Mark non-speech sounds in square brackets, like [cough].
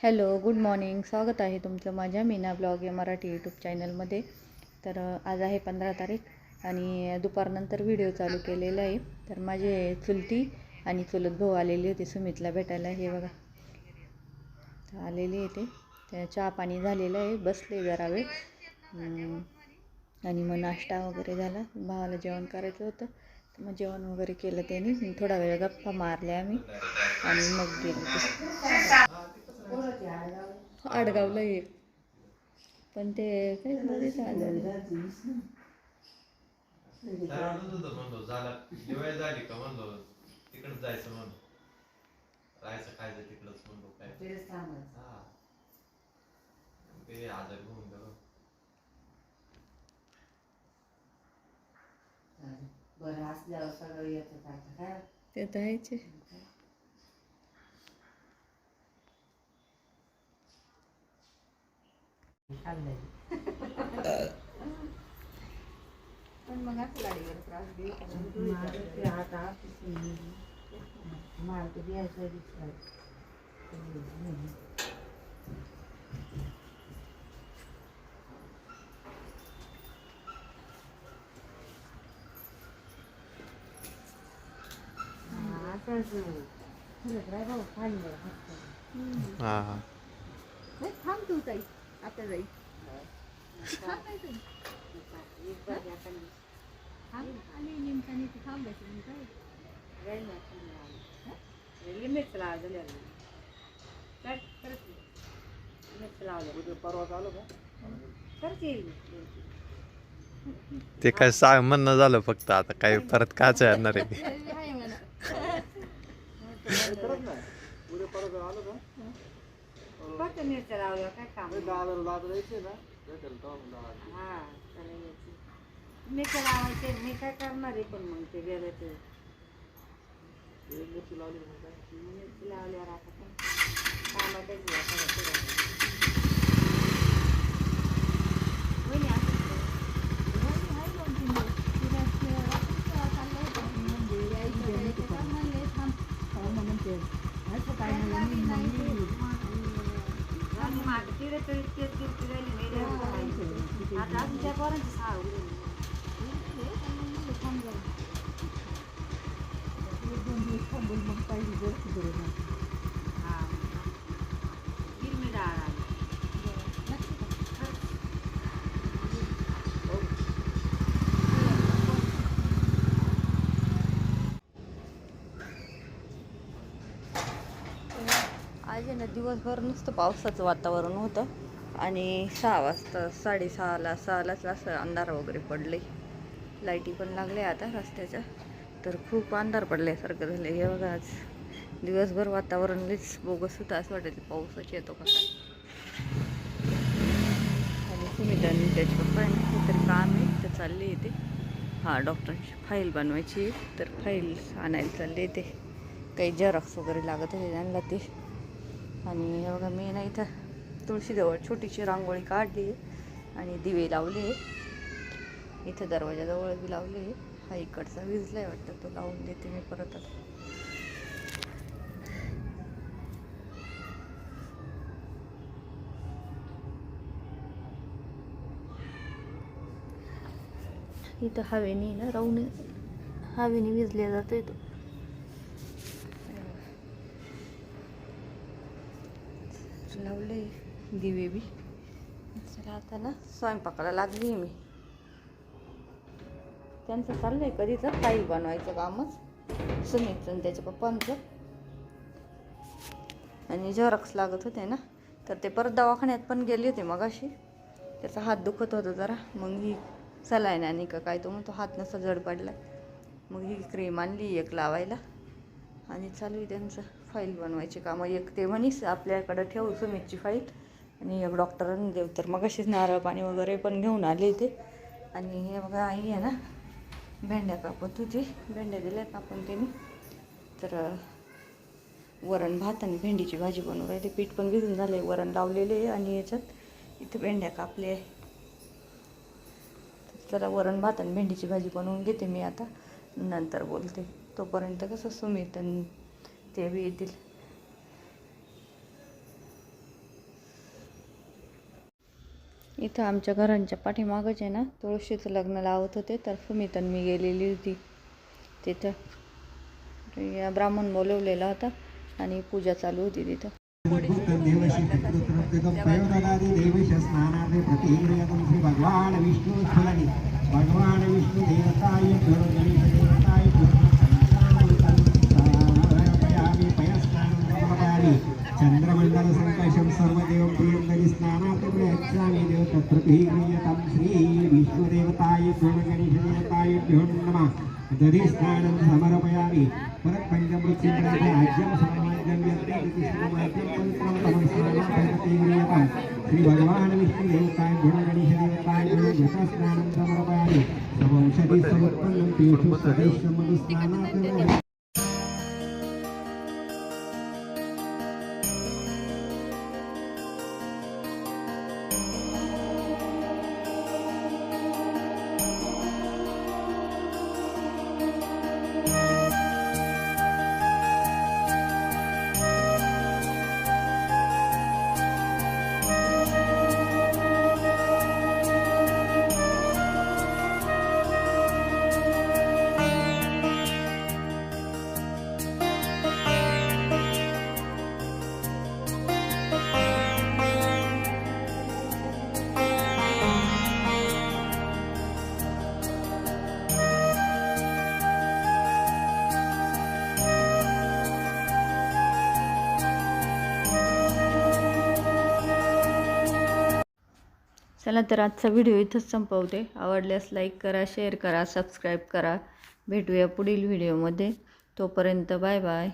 Hello good morning. स्वागत आहे तुमचं माझ्या मीना ब्लॉग या मराठी यूट्यूब चॅनलमध्ये. तर आज आहे पंधरा तारीख आणि दुपारनंतर व्हिडिओ चालू केलेला आहे. तर माझे चुलती आणि चुलत भाऊ आलेली होती सुमितला भेटायला. हे बघा. तर आलेली आहे ते. चहा पाणी झालेलं आहे. बसले जरा वेळ. आणि मग नाश्ता वगैरे झाला. भावाला जेवण करायचं होतं. तर मग जेवण वगैरे केलं त्यांनी. थोडा वेळ गप्पा मारल्या आम्ही. आणि मग गेलो. आडगावला ये पण ते काय मध्ये चाललं ठरवलंच होतं म्हणलो झाला. दिवाळी झाली का म्हणलो तिकडच जायचं म्हणलो. राहायचं खायचं तिकडच म्हणलो काय हा. ते आजारी होऊन गेलो. बरं असल्यावर सगळं येतं काय ते तर पण मग असं गाडीवर त्रास दे माझं ते आता मला ते द्यायचं दिसलं आताच खरंच राय भाऊ हा थांब तू ताई. आता जाई. लिमिट लावलं काय करत लिमिट लावलं परवा चालू का करते ते? काय सांग म्हणणं झालं फक्त आता काय परत काच येणार आहे [laughs] फक्त मिरच्या लावल्या काय काम हा त्याला यायची. मिरच्या लावायचे मी काय करणार आहे पण मग ते गेलं ते मिरची लावल्यावर आता काय कामातच आहे ते ते ते ते राहिले मेरो आता आज त्या गरम छ सा उले एकदम एकदम मग पाहिजे जर आज दिवसभर नुसतं पावसाचं वातावरण होतं. आणि सहा वाजता साडेसहाला सहालाच असं अंधार वगैरे पडले. लाईटी पण लागल्या आता रस्त्याच्या. तर खूप अंधार पडल्यासारखं झालं हे बघा आज. दिवसभर वातावरण लईच बोगस होतं. असं वाटायचं पाऊसच येतो का काय. आणि सुमित आणि त्याचे पप्पा आहे काम आहे. तर चालले येते हां डॉक्टरांची फाईल बनवायची आहे. तर फाईल आणायला चालले येते काही झेरॉक्स वगैरे लागत होते त्यांना ते. आणि हे बघा मी ना इथं तुळशीजवळ छोटीशी रांगोळी काढली आणि दिवे लावले इथं दरवाजाजवळ बी लावले हा इकडचा विजला आहे वाटतं तो लावून देते मी परत आता. इथं हवेनी ना राहून हवेने विजल्या जातोय तो. लावले दिवे बी. चला आता ना स्वयंपाकाला लागली मी. त्यांचं चाललंय कधीच? काही बनवायचं कामच. सुमितचं त्याच्या पप्पांचं. आणि झेरॉक्स लागत होते ना तर ते परत दवाखान्यात पण गेले होते मग अशी त्याचा हात दुखत होता जरा. मग ही सलाईन आणि का काय तो म्हणतो हात नसा जड पडला मग ही क्रीम आणली एक लावायला. आणि चालू आहे त्यांचं. फाईल बनवायची कामं. एक ते म्हणीस आपल्याकडं ठेवू सुमितची फाईल. आणि एक डॉक्टरांनी देऊ तर मग अशीच नारळ पाणी वगैरे पण घेऊन आले ते आणि हे बघा आई आहे ना भेंड्या कापून तुझी भेंड्या दिल्या कापून तिने तर वरण भात आणि भेंडीची भाजी बनवून राहिली. पीठ पण भिजून झाले वरण लावलेले आहे आणि याच्यात इथे भेंड्या कापले आहे. चला वरण भात आणि भेंडीची भाजी बनवून घेते मी आता. नंतर बोलते. तोपर्यंत कसं सुमित तेवी येतील. इथं आमच्या घरांच्या पाठीमागच आहे ना तुळशीचं लग्न लावत होते तर फुमितन मी गेलेली होती तिथं. या ब्राह्मण बोलवलेला होता आणि पूजा चालू होती तिथं. भगवान विष्णू भगवान विष्णू देवता सर्वदेवं प्रियं स्नानार्थे प्रयच्छामि देव तत्प्रतिक्रियतं श्री विष्णुदेवताय गणगणेशदेवताय नमः दधि स्नानं समर्पयामि परत पञ्चमृत्युं राज्यं समाज्यं यत्ते कृष्णमाज्यं पवित्रं स्नानार्थप्रतिक्रियतं श्री भगवान विष्णुदेवताय गुणगणेशदेवताय गुणघटस्नानं समर्पयामि समौषधि समुत्पन्नं पीठु स्वदेशमनुस्नानात् चला तर आजचा व्हिडिओ इथंच संपवते. आवडल्यास लाईक करा शेअर करा सबस्क्राईब करा. भेटूया पुढील व्हिडिओमध्ये. तोपर्यंत बाय बाय